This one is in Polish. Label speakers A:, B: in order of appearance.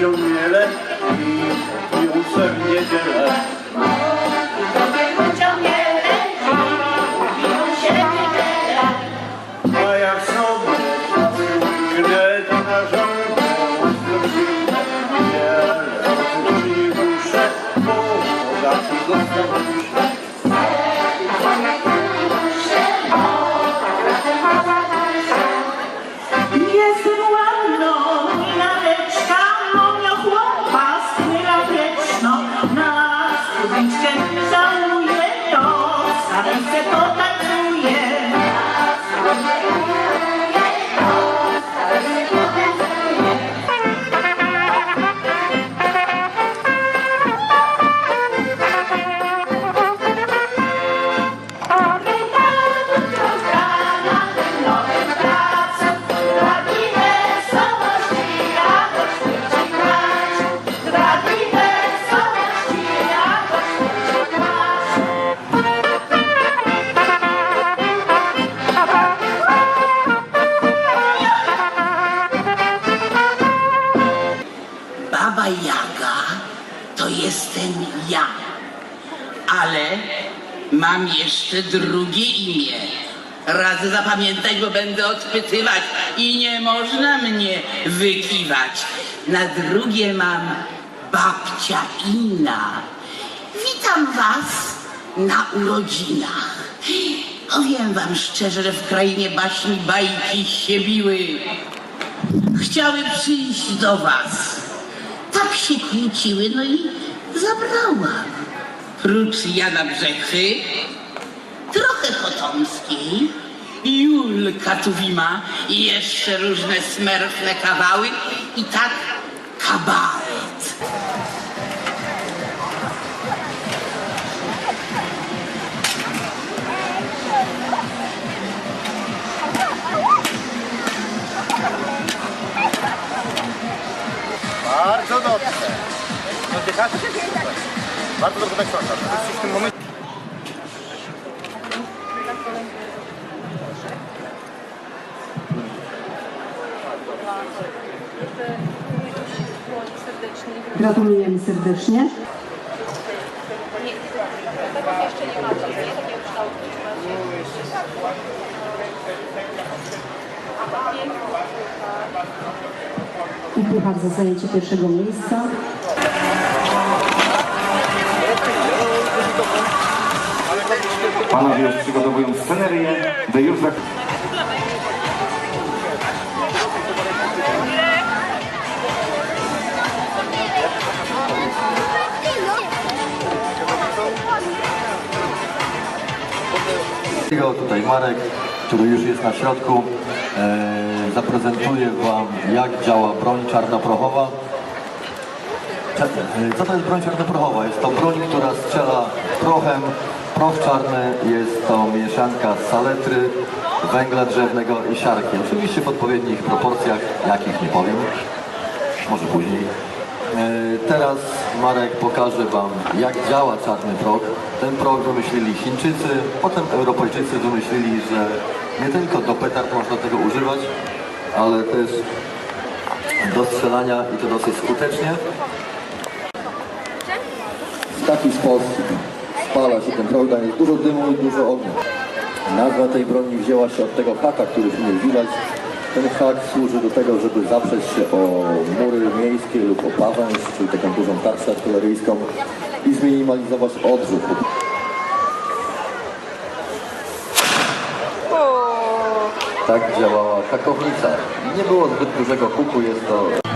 A: 有名的 ale mam jeszcze drugie imię. Raz zapamiętać, bo będę odpytywać i nie można mnie wykiwać. Na drugie mam babcia Inna. Witam was na urodzinach. Powiem wam szczerze, że w krainie baśni bajki się biły chciały przyjść do was. Tak się kłóciły, no i zabrałam. Prócz Jana Brzechy, trochę Potomskiej, Julka Tuwima i jeszcze różne smerfne kawały i tak kabaret.
B: Bardzo dobrze. Oddychacie? Bardzo dobrze tak sądzę. W tym momencie...
C: Gratulujemy serdecznie. Puchar za zajęcie pierwszego miejsca.
D: Panowie już przygotowują scenerię, by już za...
E: Tutaj Marek, który już jest na środku, e, zaprezentuje Wam jak działa broń czarnoprochowa. E, Co to jest broń czarnoprochowa? Jest to broń, która strzela prochem. Proch czarny jest to mieszanka saletry, węgla drzewnego i siarki. Oczywiście w odpowiednich proporcjach, jakich nie powiem, może później. E, Teraz Marek pokaże Wam, jak działa czarny prog. Ten prog wymyślili Chińczycy, potem Europejczycy wymyślili, że nie tylko do petard można tego używać, ale też do strzelania i to dosyć skutecznie. W taki sposób spala się ten prog, daje dużo dymu i dużo ognia. Nazwa tej broni wzięła się od tego haka, który w widać. Ten hak służy do tego, żeby zaprzeć się o mury miejskie lub o pawęż, czyli taką dużą tarczę artyleryjską i zminimalizować odrzut. Tak działała hakownica. Nie było zbyt dużego huku, jest to